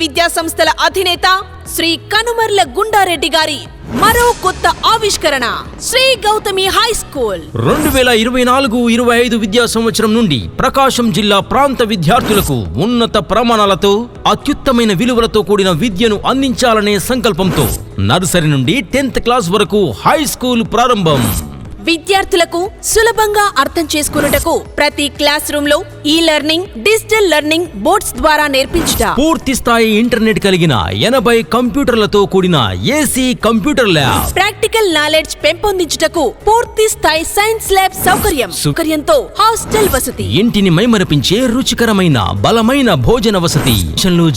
విద్యా సంస్థల అధినేత శ్రీ కనుమర్ల గుండారెడ్డి గారి మరో కొత్త ఆవిష్కరణ శ్రీ గౌతమి హై స్కూల్. రెండు వేల ఇరవై నాలుగు ఇరవై ఐదు విద్యా సంవత్సరం నుండి ప్రకాశం జిల్లా ప్రాంత విద్యార్థులకు ఉన్నత ప్రమాణాలతో అత్యుత్తమైన విలువలతో కూడిన విద్యను అందించాలనే సంకల్పంతో నర్సరీ నుండి టెన్త్ క్లాస్ వరకు హై స్కూల్ ప్రారంభం. విద్యార్థులకు సులభంగా అర్థం చేసుకున్నటకు ప్రతి క్లాస్ రూమ్లో ఈ లెర్నింగ్ డిజిటల్ లెర్నింగ్ బోర్డ్స్ ద్వారా నేర్పించుట. పూర్తి స్థాయి ఇంటర్నెట్ కలిగిన ఎనభై కంప్యూటర్లతో కూడిన AC computer lab. Practical knowledge పెంపొందించుటకు పూర్తి స్థాయి సైన్స్ ల్యాబ్ సౌకర్యం సౌకర్యంతో హాస్టల్ వసతి. ఇంటిని మైమరపించే రుచికరమైన బలమైన భోజన వసతి.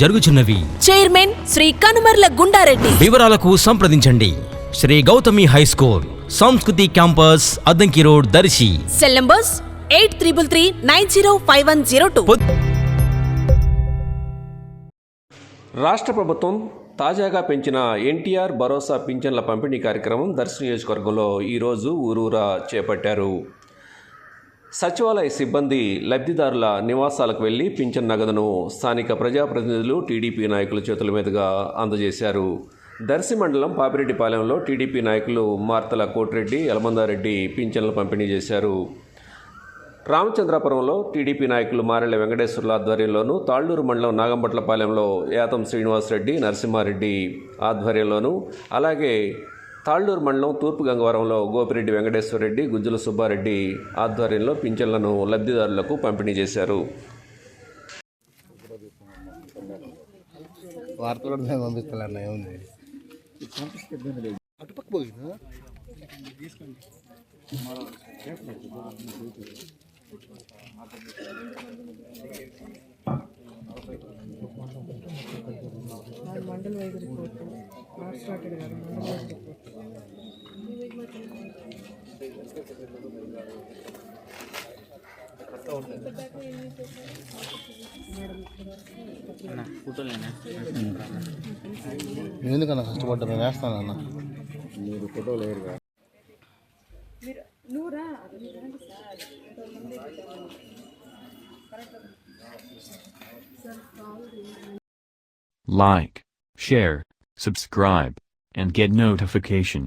జరుగుచున్నవి. చైర్మన్ శ్రీ కనుమర్ల గుండారెడ్డి. వివరాలకు సంప్రదించండి. శ్రీ గౌతమి హై స్కూల్ సంస్కృతి campus Addanki road Darsi. Cell numbers eight triple three nine zero five one zero two. రాష్ట్ర ప్రభుత్వం తాజాగా పెంచిన ఎన్టీఆర్ భరోసా పింఛన్ల పంపిణీ కార్యక్రమం దర్శి నియోజకవర్గంలో ఈరోజు ఊరూరా చేపట్టారు. సచివాలయ సిబ్బంది లబ్ధిదారుల నివాసాలకు వెళ్ళి పింఛన్ నగదును స్థానిక ప్రజాప్రతినిధులు టీడీపీ నాయకుల చేతుల మీదుగా అందజేశారు. దర్శి మండలం పాపిరెడ్డిపాలెంలో టీడీపీ నాయకులు మార్తల కోటిరెడ్డి యలమందారెడ్డి పింఛన్లు పంపిణీ చేశారు. రామచంద్రాపురంలో టీడీపీ నాయకులు మారెళ్ళ వెంకటేశ్వర్ల ఆధ్వర్యంలోనూ తాళ్ళూరు మండలం నాగంపట్లపాలెంలో యాతం శ్రీనివాసరెడ్డి నరసింహారెడ్డి ఆధ్వర్యంలోనూ అలాగే తాళ్ళూరు మండలం తూర్పు గంగవరంలో గోపిరెడ్డి వెంకటేశ్వరరెడ్డి గుజ్జుల సుబ్బారెడ్డి ఆధ్వర్యంలో పింఛన్లను లబ్ధిదారులకు పంపిణీ చేశారు. వార్తలు కూడా అటుపక్క అన్న ఏముంది mandal wise report not started కాదు మండల్ వైజ్ రిపోర్ట్ ఎందుకన్నా కష్టపడ్డా నేను వేస్తాను అన్న Like, share, subscribe, and get notification.